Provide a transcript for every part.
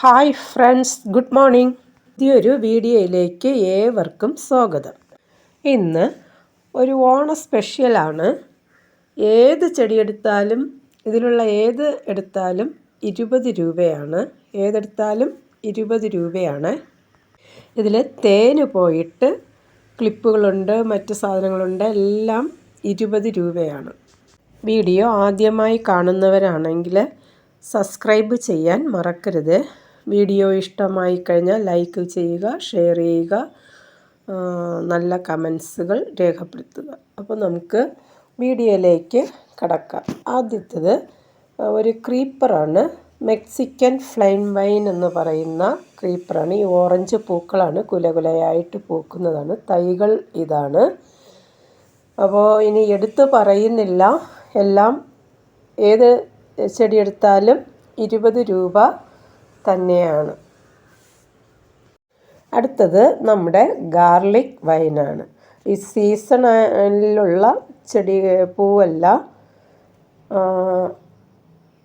Hi friends good morning. പുതിയൊരു വീഡിയോയിലേക്ക് ഏവർക്കും സ്വാഗതം. ഇന്ന് ഒരു ഓണ സ്പെഷ്യലാണ് ഏത് ചെടിയെടുത്താലും ഇതിലുള്ള ഏത് എടുത്താലും ഇരുപത് രൂപയാണ്. ഏതെടുത്താലും ഇരുപത് രൂപയാണ്. ഇതിൽ തേന് പോയിട്ട് ക്ലിപ്പുകളുണ്ട് മറ്റ് സാധനങ്ങളുണ്ട് എല്ലാം ഇരുപത് രൂപയാണ്. വീഡിയോ ആദ്യമായി കാണുന്നവരാണെങ്കിൽ സബ്സ്ക്രൈബ് ചെയ്യാൻ മറക്കരുത്. വീഡിയോ ഇഷ്ടമായി കഴിഞ്ഞാൽ ലൈക്ക് ചെയ്യുക ഷെയർ ചെയ്യുക നല്ല കമൻസുകൾ രേഖപ്പെടുത്തുക. അപ്പോൾ നമുക്ക് വീഡിയോയിലേക്ക് കടക്കാം. ആദ്യത്തത് ഒരു ക്രീപ്പറാണ്. മെക്സിക്കൻ ഫ്ലൈൻ വൈൻ എന്ന് പറയുന്ന ക്രീപ്പറാണ്. ഈ ഓറഞ്ച് പൂക്കളാണ് കുലകുലയായിട്ട് പൂക്കുന്നതാണ്. തൈകൾ ഇതാണ്. അപ്പോൾ ഇനി എടുത്ത് പറയുന്നില്ല. എല്ലാം ഏത് ചെടിയെടുത്താലും ഇരുപത് രൂപ തന്നെയാണ്. അടുത്തത് നമ്മുടെ ഗാർലിക് വൈനാണ്. ഈ സീസണിലുള്ള ചെടി പൂവല്ല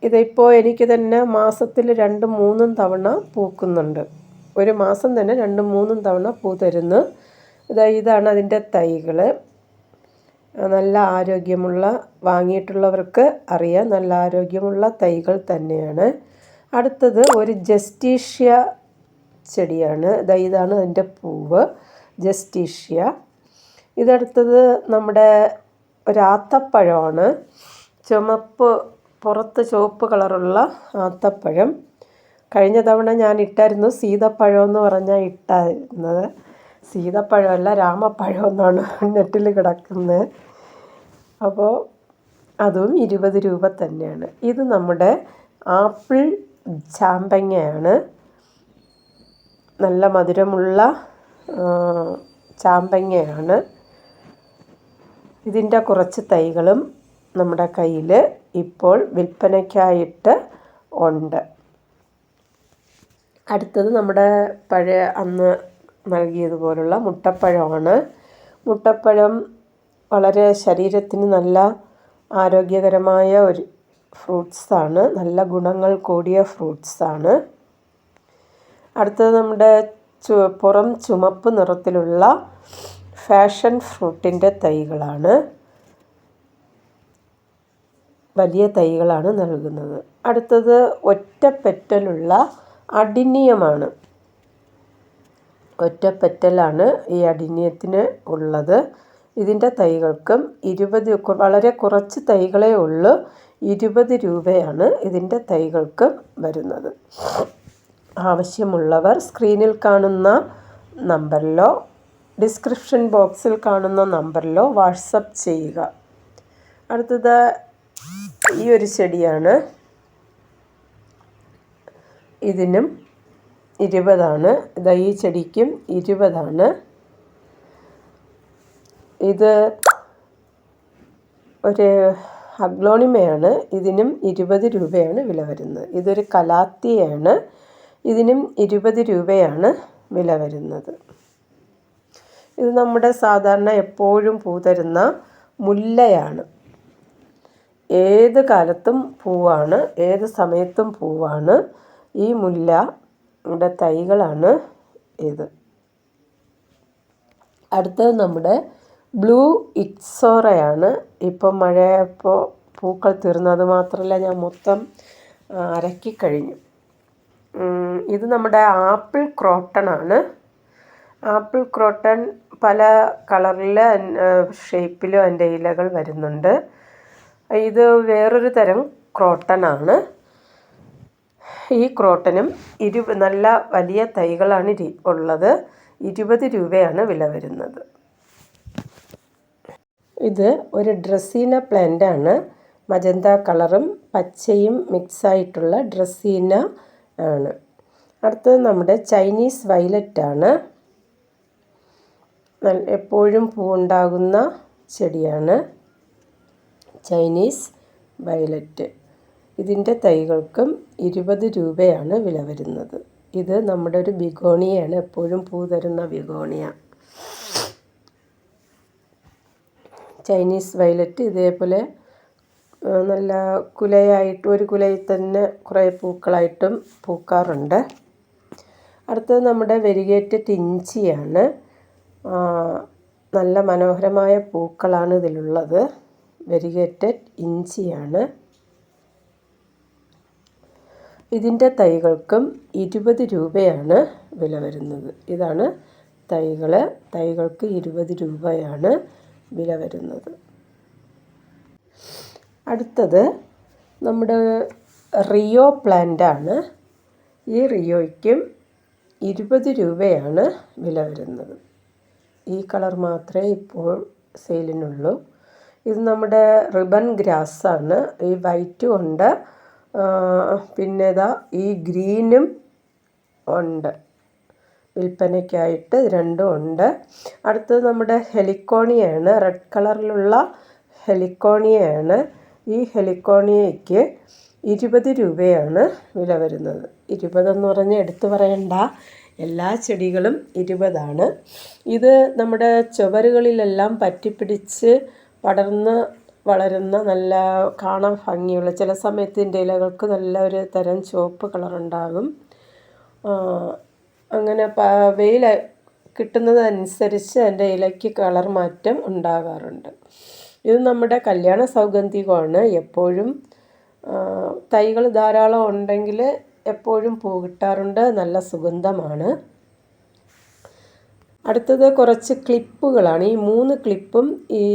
ഇതിപ്പോൾ എനിക്ക് തന്നെ മാസത്തിൽ രണ്ടും മൂന്നും തവണ പൂക്കുന്നുണ്ട്. ഒരു മാസം തന്നെ രണ്ടും മൂന്നും തവണ പൂ തരുന്നു. ഇതാ ഇതാണ് അതിന്റെ തൈകൾ. നല്ല ആരോഗ്യമുള്ള വാങ്ങിയിട്ടുള്ളവർക്ക് അറിയാം നല്ല ആരോഗ്യമുള്ള തൈകൾ തന്നെയാണ്. അടുത്തത് ഒരു ജസ്റ്റീഷ്യ ചെടിയാണ്. ഇതാണ് അതിന്റെ പൂവ്. ജസ്റ്റീഷ്യ. ഇതടുത്തത് നമ്മുടെ ഒരാത്തപ്പഴമാണ് ചുമപ്പ് പുറത്ത് ചുവപ്പ് കളറുള്ള ആത്തപ്പഴം. കഴിഞ്ഞ തവണ ഞാൻ ഇട്ടായിരുന്നു സീതപ്പഴം എന്ന് പറഞ്ഞാൽ ഇട്ടായിരുന്നത്. സീതപ്പഴമല്ല രാമപ്പഴം എന്നാണ് നെറ്റിൽ കിടക്കുന്നത് അപ്പോൾ അതും ഇരുപത് രൂപ തന്നെയാണ്. ഇത് നമ്മുടെ ആപ്പിൾ ചാമ്പങ്ങയാണ്. നല്ല മധുരമുള്ള ചാമ്പങ്ങയാണ്. ഇതിന്റെ കുറച്ച് തൈകളും നമ്മുടെ കയ്യിൽ ഇപ്പോൾ വിൽപ്പനയ്ക്കായിട്ട് ഉണ്ട്. അടുത്തത് നമ്മുടെ പഴയ അന്ന് നൽകിയതുപോലുള്ള മുട്ടപ്പഴമാണ്. മുട്ടപ്പഴം വളരെ ശരീരത്തിന് നല്ല ആരോഗ്യകരമായ ഒരു ഫ്രൂട്ട്സാണ്. നല്ല ഗുണങ്ങൾ കൂടിയ ഫ്രൂട്ട്സാണ്. അടുത്തത് നമ്മുടെ ചു പുറം ചുമപ്പ് നിറത്തിലുള്ള ഫാഷൻ ഫ്രൂട്ടിന്റെ തൈകളാണ്. വലിയ തൈകളാണ് നൽകുന്നത്. അടുത്തത് ഒറ്റപ്പെറ്റലുള്ള അഡിനിയമാണ് ഒറ്റപ്പെറ്റലാണ് ഈ അഡിനിയത്തിന് ഉള്ളത്. ഇതിന്റെ തൈകൾക്കും ഇരുപത് വളരെ കുറച്ച് തൈകളേ ഉള്ളൂ. ഇരുപത് രൂപയാണ് ഇതിന്റെ തൈകൾക്ക് വരുന്നത്. ആവശ്യമുള്ളവർ സ്ക്രീനിൽ കാണുന്ന നമ്പറിലോ ഡിസ്ക്രിപ്ഷൻ ബോക്സിൽ കാണുന്ന നമ്പറിലോ വാട്സപ്പ് ചെയ്യുക. അടുത്തത് ഈ ഒരു ചെടിയാണ്. ഇതിനും ഇരുപതാണ്. ഇതാ ഈ ചെടിക്കും ഇരുപതാണ്. ഇത് ഒരു അഗ്ലോണിമയാണ് ഇതിനും ഇരുപത് രൂപയാണ് വില വരുന്നത്. ഇതൊരു കലാത്തിയാണ്. ഇതിനും ഇരുപത് രൂപയാണ് വില വരുന്നത്. ഇത് നമ്മുടെ സാധാരണ എപ്പോഴും പൂ തരുന്ന മുല്ലയാണ്. ഏത് കാലത്തും പൂവാണ് ഏത് സമയത്തും പൂവാണ്. ഈ മുല്ല ഇവിടെ തൈകളാണ് ഇത്. അടുത്തത് നമ്മുടെ ബ്ലൂ ഇക്സോറയാണ്. ഇപ്പം മഴയപ്പോൾ പൂക്കൾ തീർന്നു. അത് മാത്രമല്ല ഞാൻ മൊത്തം അരക്കിക്കഴിഞ്ഞു ഇത് നമ്മുടെ ആപ്പിൾ ക്രോട്ടൺ ആണ്. ആപ്പിൾ ക്രോട്ടൺ പല കളറിൽ ഷേപ്പിലും അതിന്റെ ഇലകൾ വരുന്നുണ്ട്. ഇത് വേറൊരു തരം ക്രോട്ടൺ ആണ്. ഈ ക്രോട്ടനും ഇരു നല്ല വലിയ തൈകളാണ് ഉള്ളത്. ഇരുപത് രൂപയാണ് വില വരുന്നത്. ഇത് ഒരു ഡ്രസ്സീന പ്ലാന്റ് ആണ് മജന്ത കളറും പച്ചയും മിക്സ് ആയിട്ടുള്ള ഡ്രസ്സീന ആണ്. അടുത്തത് നമ്മുടെ ചൈനീസ് വയലറ്റ് ആണ്. എപ്പോഴും പൂവുണ്ടാകുന്ന ചെടിയാണ് ചൈനീസ് വയലറ്റ്. ഇതിന്റെ തൈകൾക്കും ഇരുപത് രൂപയാണ് വില വരുന്നത്. ഇത് നമ്മുടെ ഒരു ബിഗോണിയാണ് എപ്പോഴും പൂ തരുന്ന ബിഗോണിയ. ചൈനീസ് വയലറ്റ് ഇതേപോലെ നല്ല കുലയായിട്ട് ഒരു കുലയിൽ തന്നെ കുറേ പൂക്കളായിട്ടും പൂക്കാറുണ്ട്. അടുത്തത് നമ്മുടെ വെരിഗേറ്റഡ് ഇഞ്ചിയാണ് നല്ല മനോഹരമായ പൂക്കളാണ് ഇതിലുള്ളത്. വെരിഗേറ്റഡ് ഇഞ്ചിയാണ്. ഇതിന്റെ തൈകൾക്കും ഇരുപത് രൂപയാണ് വില വരുന്നത്. ഇതാണ് തൈകൾ തൈകൾക്ക് ഇരുപത് രൂപയാണ്. വില വരുന്നത്. അടുത്തത് നമ്മുടെ റിയോ പ്ലാന്റാണ്. ഈ റിയോയ്ക്കും ഇരുപത് രൂപയാണ് വില വരുന്നത്. ഈ കളർ മാത്രമേ ഇപ്പോൾ സെയിലിനുള്ളൂ. ഇത് നമ്മുടെ റിബൺ ഗ്രാസാണ്. ഈ വൈറ്റും ഉണ്ട്. പിന്നെ ഇതാ ഈ ഗ്രീനും ഉണ്ട്. വിൽപ്പനയ്ക്കായിട്ട് രണ്ടും ഉണ്ട്. അടുത്തത് നമ്മുടെ ഹെലിക്കോണിയാണ് റെഡ് കളറിലുള്ള ഹെലിക്കോണിയാണ് ഈ ഹെലിക്കോണിയയ്ക്ക് ഇരുപത് രൂപയാണ് വില വരുന്നത്. ഇരുപതെന്ന് പറഞ്ഞ് എടുത്തു പറയണ്ട. എല്ലാ ചെടികളും ഇരുപതാണ്. ഇത് നമ്മുടെ ചുവരുകളിലെല്ലാം പറ്റിപ്പിടിച്ച് പടർന്ന് വളരുന്ന നല്ല കാണാൻ ഭംഗിയുള്ള ചില സമയത്ത് ഇതിന്റെ ഇലകൾക്ക് നല്ല ഒരു തരം ചുവപ്പ് കളറുണ്ടാകും. അങ്ങനെ വെയിൽ കിട്ടുന്നതനുസരിച്ച് അതിന്റെ ഇലയ്ക്ക് കളർ മാറ്റം ഉണ്ടാകാറുണ്ട്. ഇത് നമ്മുടെ കല്യാണ സൗഗന്ധികമാണ്. എപ്പോഴും തൈകൾ ധാരാളം ഉണ്ടെങ്കിൽ എപ്പോഴും പൂ കിട്ടാറുണ്ട്. നല്ല സുഗന്ധമാണ്. അടുത്തത് കുറച്ച് ക്ലിപ്പുകളാണ്. ഈ മൂന്ന് ക്ലിപ്പും ഈ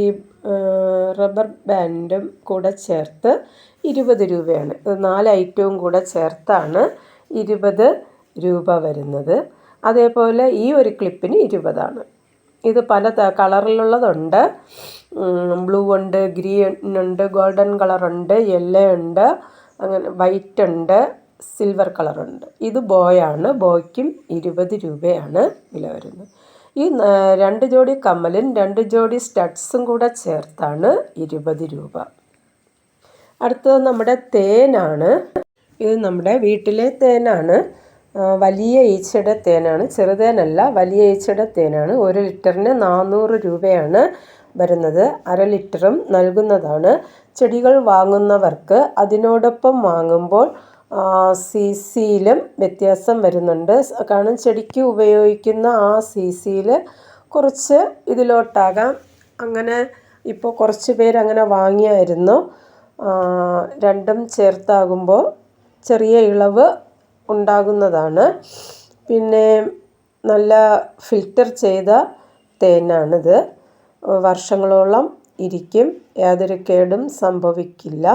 റബ്ബർ ബാൻഡും കൂടെ ചേർത്ത് ഇരുപത് രൂപയാണ്. നാല് ഐറ്റവും കൂടെ ചേർത്താണ്. ഇരുപത് രൂപ വരുന്നത്. അതേപോലെ ഈ ഒരു ക്ലിപ്പിന് ഇരുപതാണ്. ഇത് പല കളറിലുള്ളതുണ്ട്. ബ്ലൂ ഉണ്ട് ഗ്രീൻ ഉണ്ട് ഗോൾഡൻ കളറുണ്ട് യെല്ലോ ഉണ്ട് അങ്ങനെ വൈറ്റ് ഉണ്ട് സിൽവർ കളറുണ്ട്. ഇത് ബോയാണ്. ബോയ്ക്കും ഇരുപത് രൂപയാണ് വില വരുന്നത്. ഈ രണ്ട് ജോഡി കമ്മലും രണ്ട് ജോഡി സ്റ്റഡ്സും കൂടെ ചേർത്താണ് ഇരുപത് രൂപ. അടുത്തത് നമ്മുടെ തേനാണ്. ഇത് നമ്മുടെ വീട്ടിലെ തേനാണ്. വലിയ ഈച്ചയുടെ തേനാണ്. ചെറുതേനല്ല വലിയ ഈച്ചയുടെ തേനാണ്. ഒരു ലിറ്ററിന് നാനൂറ് രൂപയാണ് വരുന്നത്. അര ലിറ്ററും നൽകുന്നതാണ്. ചെടികൾ വാങ്ങുന്നവർക്ക് അതിനോടൊപ്പം വാങ്ങുമ്പോൾ സി സിയിലും വ്യത്യാസം വരുന്നുണ്ട്. കാരണം ചെടിക്ക് ഉപയോഗിക്കുന്ന ആ സി സിയിൽ കുറച്ച് ഇതിലോട്ടാകാം. അങ്ങനെ ഇപ്പോൾ കുറച്ച് പേര് അങ്ങനെ വാങ്ങിയായിരുന്നു. രണ്ടും ചേർത്താകുമ്പോൾ ചെറിയ ഇളവ് ഉണ്ടാകുന്നതാണ്. പിന്നെ നല്ല ഫിൽറ്റർ ചെയ്ത തേനാണിത്. വർഷങ്ങളോളം ഇരിക്കും. യാതൊരു കേടും സംഭവിക്കില്ല.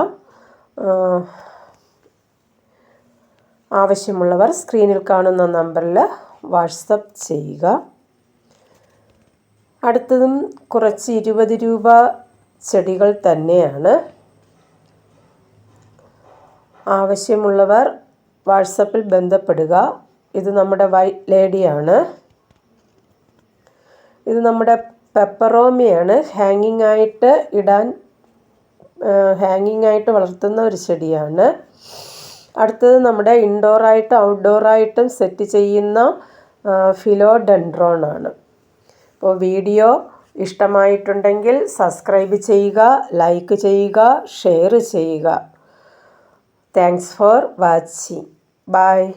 ആവശ്യമുള്ളവർ സ്ക്രീനിൽ കാണുന്ന നമ്പറിൽ വാട്സപ്പ് ചെയ്യുക. അടുത്തതും കുറച്ച് ഇരുപത് രൂപ ചെടികൾ തന്നെയാണ്. ആവശ്യമുള്ളവർ വാട്സപ്പിൽ ബന്ധപ്പെടുക. ഇത് നമ്മുടെ വൈ ലേഡിയാണ്. ഇത് നമ്മുടെ പെപ്പറോമിയാണ്. ഹാങ്ങിങ് ആയിട്ട് ഇടാൻ ഹാങ്ങിങ് ആയിട്ട് വളർത്തുന്ന ഒരു ചെടിയാണ്. അടുത്തത് നമ്മുടെ ഇൻഡോറായിട്ടും ഔട്ട്ഡോറായിട്ടും സെറ്റ് ചെയ്യുന്ന ഫിലോഡെൻഡ്രോൺ ആണ് അപ്പോൾ വീഡിയോ ഇഷ്ടമായിട്ടുണ്ടെങ്കിൽ സബ്സ്ക്രൈബ് ചെയ്യുക ലൈക്ക് ചെയ്യുക ഷെയർ ചെയ്യുക. Thanks for watching. Bye.